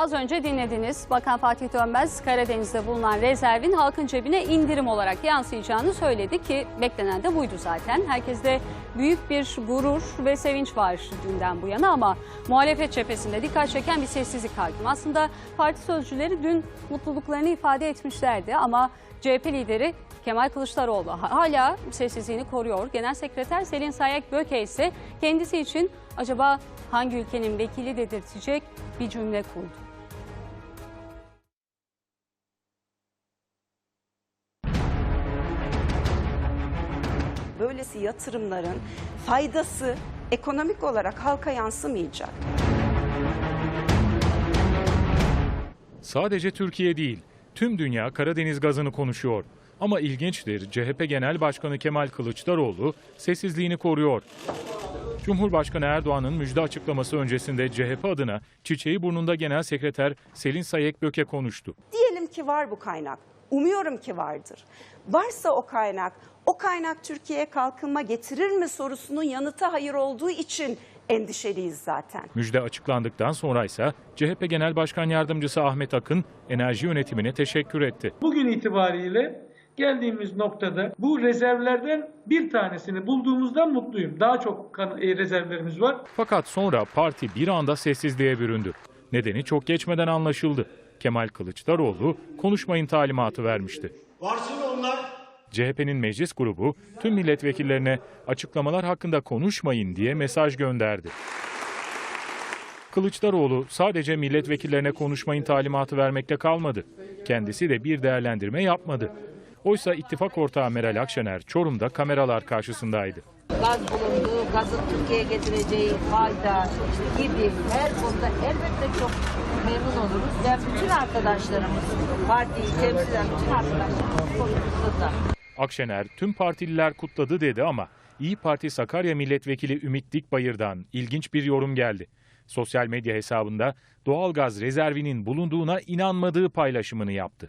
Az önce dinlediniz. Bakan Fatih Dönmez Karadeniz'de bulunan rezervin halkın cebine indirim olarak yansıyacağını söyledi ki beklenen de buydu zaten. Herkeste büyük bir gurur ve sevinç var dünden bu yana ama muhalefet cephesinde dikkat çeken bir sessizlik hakim. Aslında parti sözcüleri dün mutluluklarını ifade etmişlerdi ama CHP lideri Kemal Kılıçdaroğlu hala sessizliğini koruyor. Genel Sekreter Selin Sayek Böke ise kendisi için acaba hangi ülkenin vekili dedirtecek bir cümle kurdu. Böylesi yatırımların faydası ekonomik olarak halka yansımayacak. Sadece Türkiye değil, tüm dünya Karadeniz gazını konuşuyor. Ama ilginçtir, CHP Genel Başkanı Kemal Kılıçdaroğlu sessizliğini koruyor. Cumhurbaşkanı Erdoğan'ın müjde açıklaması öncesinde CHP adına çiçeği burnunda Genel Sekreter Selin Sayek Böke konuştu. Diyelim ki var bu kaynak. Umuyorum ki vardır. Varsa o kaynak, o kaynak Türkiye'ye kalkınma getirir mi sorusunun yanıtı hayır olduğu için endişeliyiz zaten. Müjde açıklandıktan sonra ise CHP Genel Başkan Yardımcısı Ahmet Akın enerji yönetimine teşekkür etti. Bugün itibariyle geldiğimiz noktada bu rezervlerden bir tanesini bulduğumuzdan mutluyum. Daha çok e, rezervlerimiz var. Fakat sonra parti bir anda sessizliğe büründü. Nedeni çok geçmeden anlaşıldı. Kemal Kılıçdaroğlu konuşmayın talimatı vermişti. Varsın onlar. CHP'nin meclis grubu tüm milletvekillerine açıklamalar hakkında konuşmayın diye mesaj gönderdi. Kılıçdaroğlu sadece milletvekillerine konuşmayın talimatı vermekte kalmadı. Kendisi de bir değerlendirme yapmadı. Oysa ittifak ortağı Meral Akşener Çorum'da kameralar karşısındaydı. gaz bulundu, gazın Türkiye'ye getireceği fayda gibi her konuda elbette çok memnun oluruz. Ve bütün arkadaşlarımız, partiyi temsil eden bütün arkadaşlarımız konumuzda da. Akşener tüm partililer kutladı dedi ama İyi Parti Sakarya Milletvekili Ümit Dikbayır'dan ilginç bir yorum geldi. Sosyal medya hesabında doğalgaz rezervinin bulunduğuna inanmadığı paylaşımını yaptı.